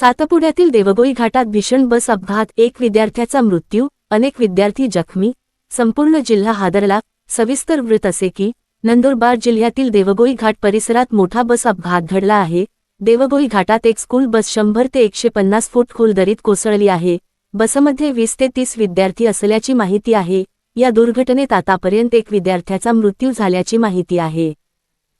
सातपुड्यातील देवगोई घाटात भीषण बस अपघात. एक विद्यार्थ्याचा मृत्यू अनेक विद्यार्थी जखमी. संपूर्ण जिल्हा हादरला. सविस्तर वृत्त असे की नंदुरबार जिल्ह्यातील देवगोई घाट परिसरात मोठा बस अपघात घडला आहे. देवगोई घाटात एक स्कूल बस शंभर ते एकशे पन्नास फूट खोल दरीत कोसळली आहे. बसमध्ये वीस ते तीस विद्यार्थी असल्याची माहिती आहे. या दुर्घटनेत आतापर्यंत एक विद्यार्थ्याचा मृत्यू झाल्याची माहिती आहे.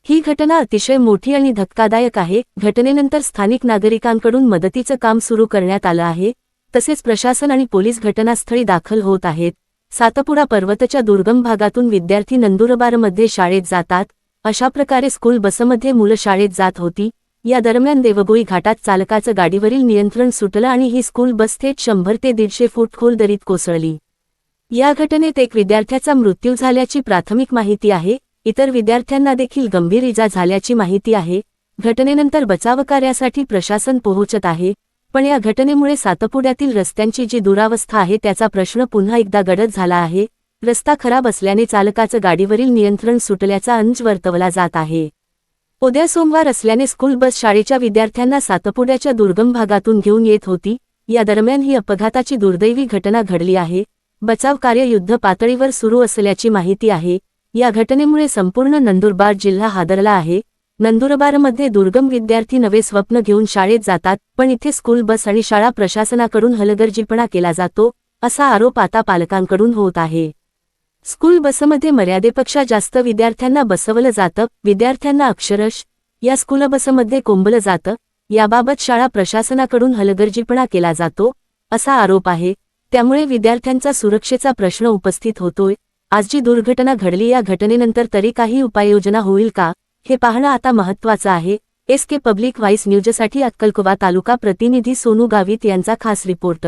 ही घटना अतिशय मोठी आणि धक्कादायक आहे. घटनेनंतर स्थानिक नागरिकांकडून मदतीचं काम सुरू करण्यात आलं आहे. तसेच प्रशासन आणि पोलीस घटनास्थळी दाखल होत आहेत. सातपुडा पर्वतच्या दुर्गम भागातून विद्यार्थी नंदुरबारमध्ये शाळेत जातात. अशा प्रकारे स्कूल बसमध्ये मुलं शाळेत जात होती. या दरम्यान देवगोई घाटात चालकाचं गाडीवरील नियंत्रण सुटलं आणि ही स्कूल बस थेट शंभर ते दीडशे फूट खोल दरीत कोसळली. या घटनेत एक विद्यार्थ्याचा मृत्यू झाल्याची प्राथमिक माहिती आहे. इतर विद्यार्थ्यांना देखील गंभीर इजा झाल्याची माहिती आहे. घटनेनंतर बचावकार्यासाठी प्रशासन पोहोचत आहे पण या घटनेमुळे सातपुड्यातील रस्त्यांची जी दुरावस्था आहे त्याचा प्रश्न पुन्हा एकदा गडद झाला आहे. रस्ता खराब असल्याने चालकाचं गाडीवरील नियंत्रण सुटल्याचा अंज वर्तवला जात आहे. उद्या सोमवार असल्याने स्कूल बस शाळेच्या विद्यार्थ्यांना सातपुड्याच्या दुर्गम भागातून घेऊन येत होती. या दरम्यान ही अपघाताची दुर्दैवी घटना घडली आहे. बचाव कार्य युद्ध पातळीवर सुरू असल्याची माहिती आहे. या घटनेमुळे संपूर्ण नंदुरबार जिल्हा हादरला आहे. नंदुरबारमध्ये दुर्गम विद्यार्थी नवे स्वप्न घेऊन शाळेत जातात पण इथे स्कूल बस आणि शाळा प्रशासनाकडून हलगर्जीपणा केला जातो असा आरोप आता पालकांकडून होत आहे. स्कूल बसमध्ये मर्यादेपेक्षा जास्त विद्यार्थ्यांना बसवलं जातं विद्यार्थ्यांना अक्षरश या स्कूल बसमध्ये कोंबलं जातं याबाबत शाळा प्रशासनाकडून हलगर्जीपणा केला जातो असा आरोप आहे. त्यामुळे विद्यार्थ्यांचा सुरक्षेचा प्रश्न उपस्थित होतोय. आज जी दुर्घटना घडली या घटनेनंतर तरी काही उपाययोजना होईल का? हे पाहणं आता महत्त्वाचं आहे. एस के पब्लिक व्हाईस न्यूजसाठी अक्कलकुवा तालुका प्रतिनिधी सोनू गावित यांचा खास रिपोर्ट.